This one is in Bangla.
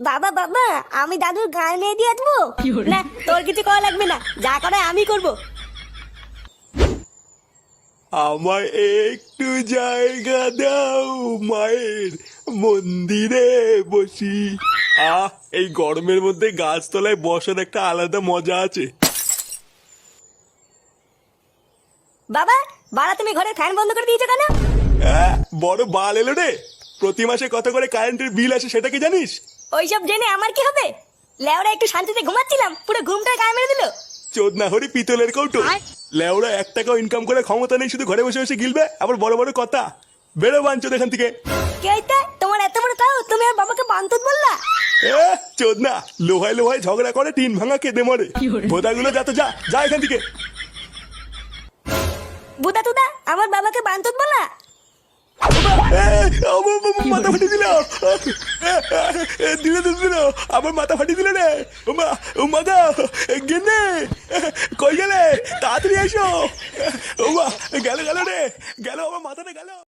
বাবা বাবা আমি দাদুর গায়ে নিয়ে দিয়ে আসব না তোর কিছু করা লাগবে না। যা করে আমি করব। আমায় একটু জায়গা দাও মায়ের মন্দিরে বসি। আহ এই গরমের মধ্যে গাছতলায় বসার একটা আলাদা মজা আছে। বাবা বাড়া তুমি ঘরে ফ্যান বন্ধ করে দিয়েছ কেন? বড় বাল এলো রে। প্রতি মাসে কত করে কারেন্টের বিল আসে সেটা কি জানিস? ওইসব জেনে আমার কি হবে? লেওরা একটু শান্তিতে ঘুমাচ্ছিলাম পুরো ঘুমটা গায়ে মেরে দিল। চোদ না হরি পিতলের কৌটো। লেওরা এক টাকাও ইনকাম করে ক্ষমতা নেই শুধু ঘরে বসে বসে গিলবে আবার বড় বড় কথা। বেরো বাঞ্চো এখান থেকে। কে তোমার এত বড় তাও? তুমি আর বাবাকে বান্তুত বললা? চোদ না লোহায় লোহায় ঝগড়া করে টিন ভাঙা কেঁদে মরে। বোধাগুলো যা তো যা যা এখান থেকে। বুদা তুদা আমার বাবাকে বান্তুত বলা এ, আমার বাবা মাথা ফাটিয়ে দিল। তো আমার মাথা ফাটিয়ে দিল রে। মা মাথা গেনে কই গেলে? তাড়াতাড়ি এসো। ও মা গেল গেল রে। গেল আমার মাথাটা গেল।